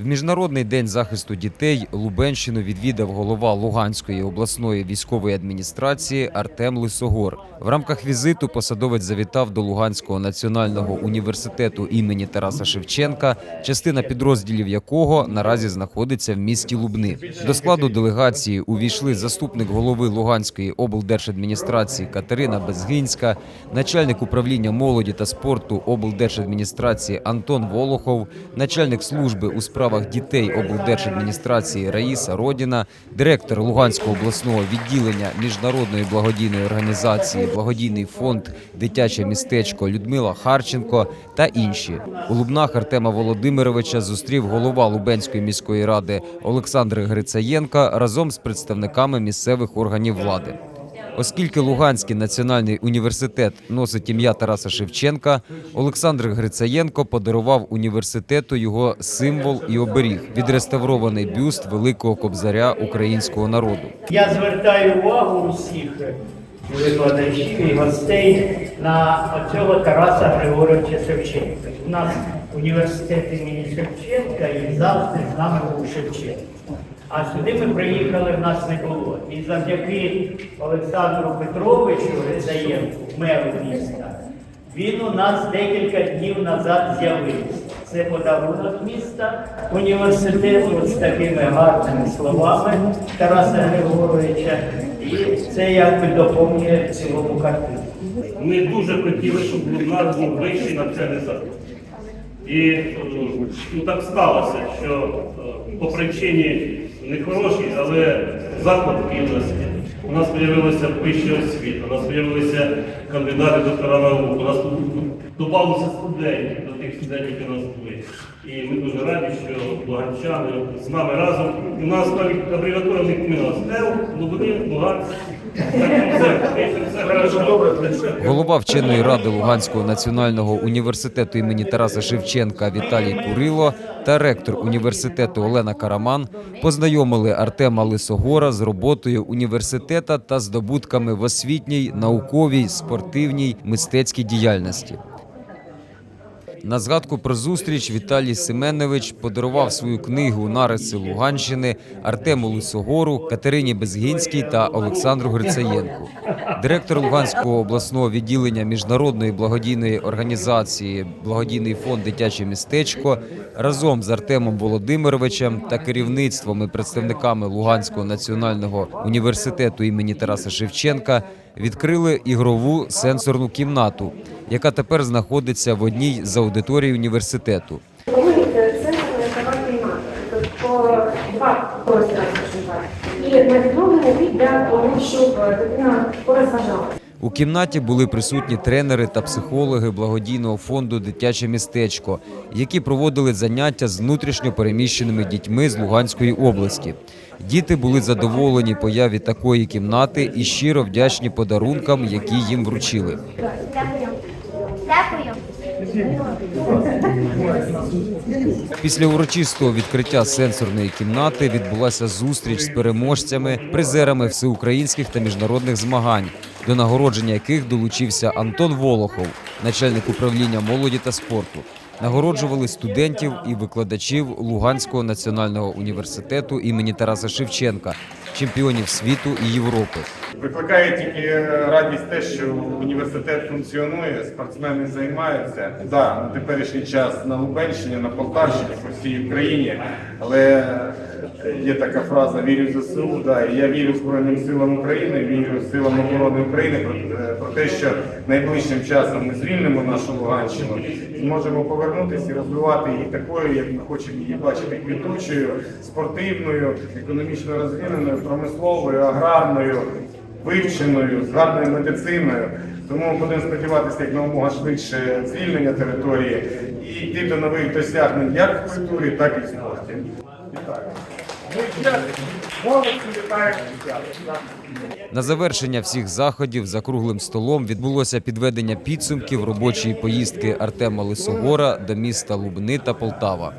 В міжнародний день захисту дітей Лубенщину відвідав голова Луганської обласної військової адміністрації Артем Лисогор. В рамках візиту посадовець завітав до Луганського національного університету імені Тараса Шевченка, частина підрозділів якого наразі знаходиться в місті Лубни. До складу делегації увійшли заступник голови Луганської облдержадміністрації Катерина Безгинська, начальник управління молоді та спорту облдержадміністрації Антон Волохов, начальник служби у справах дітей облдержадміністрації Раїса Родіна, директор Луганського обласного відділення міжнародної благодійної організації Благодійний фонд Дитяче містечко Людмила Харченко та інші. У Лубнах Артема Володимировича зустрів голова Лубенської міської ради Олександр Грицаєнка разом з представниками місцевих органів влади. Оскільки Луганський національний університет носить ім'я Тараса Шевченка, Олександр Грицаєнко подарував університету його символ і оберіг відреставрований бюст великого кобзаря українського народу. Я звертаю увагу усіх викладачів і гостей на цього Тараса Григоровича Шевченка. У нас університет імені Шевченка і завжди з нами був Шевченко. А сюди ми приїхали, в нас не було. І завдяки Олександру Петровичу Резаєнку, меру міста, він у нас декілька днів назад з'явився. Це подарунок міста університету з такими гарними словами Тараса Григоровича. І це якби доповнює цілому картину. Ми дуже хотіли, щоб Лубнар був вищий навчальний заклад. І е, ну, так сталося, що е, по причині не хорошій, але заклад є. У нас з'явилася вища освіта, у нас з'явилися кандидати доктора наук, у нас додалося студентів до тих студентів, які у нас були. І ми дуже раді, що луганчани з нами разом. У нас навіть абревіатура не помінялася. ТЕЛ, Лубни, Луганськ. Голова вченої ради Луганського національного університету імені Тараса Шевченка Віталій Курило та ректор університету Олена Караман познайомили Артема Лисогора з роботою університета та здобутками в освітній, науковій, спортивній, мистецькій діяльності. На згадку про зустріч Віталій Семенович подарував свою книгу Нариси Луганщини Артему Лисогору, Катерині Безгінській та Олександру Грицаєнку. Директор Луганського обласного відділення міжнародної благодійної організації Благодійний фонд Дитяче містечко разом з Артемом Володимировичем та керівництвом і представниками Луганського національного університету імені Тараса Шевченка відкрили ігрову сенсорну кімнату, яка тепер знаходиться в одній з аудиторій університету. Тобто два простори. І на для того, щоб дитина порозважалася. У кімнаті були присутні тренери та психологи благодійного фонду Дитяче містечко, які проводили заняття з внутрішньо переміщеними дітьми з Луганської області. Діти були задоволені появі такої кімнати і щиро вдячні подарункам, які їм вручили. Дякую. Після урочистого відкриття сенсорної кімнати відбулася зустріч з переможцями, призерами всеукраїнських та міжнародних змагань, до нагородження яких долучився Антон Волохов, начальник управління молоді та спорту. Нагороджували студентів і викладачів Луганського національного університету імені Тараса Шевченка, чемпіонів світу і Європи. Викликає тільки радість те, що університет функціонує, спортсмени займаються. Да, на теперішній час на Лубенщині, на Полтавщині, по всій Україні. Але є така фраза Вірю в ЗСУ. Да, і я вірю Збройним силам України, вірю силам оборони України про, е, про те, що найближчим часом ми звільнимо нашу Луганщину зможемо повернутися і розвивати її такою, як ми хочемо її бачити квітучою, спортивною, економічно розвиненою, промисловою, аграрною вивченою, з гарною медициною. Тому будемо сподіватися як намога швидше звільнення території і йти до нових досягнень як в культурі, так і в спорті. Вітаю. На завершення всіх заходів за круглим столом відбулося підведення підсумків робочої поїздки Артема Лисогора до міста Лубни та Полтава.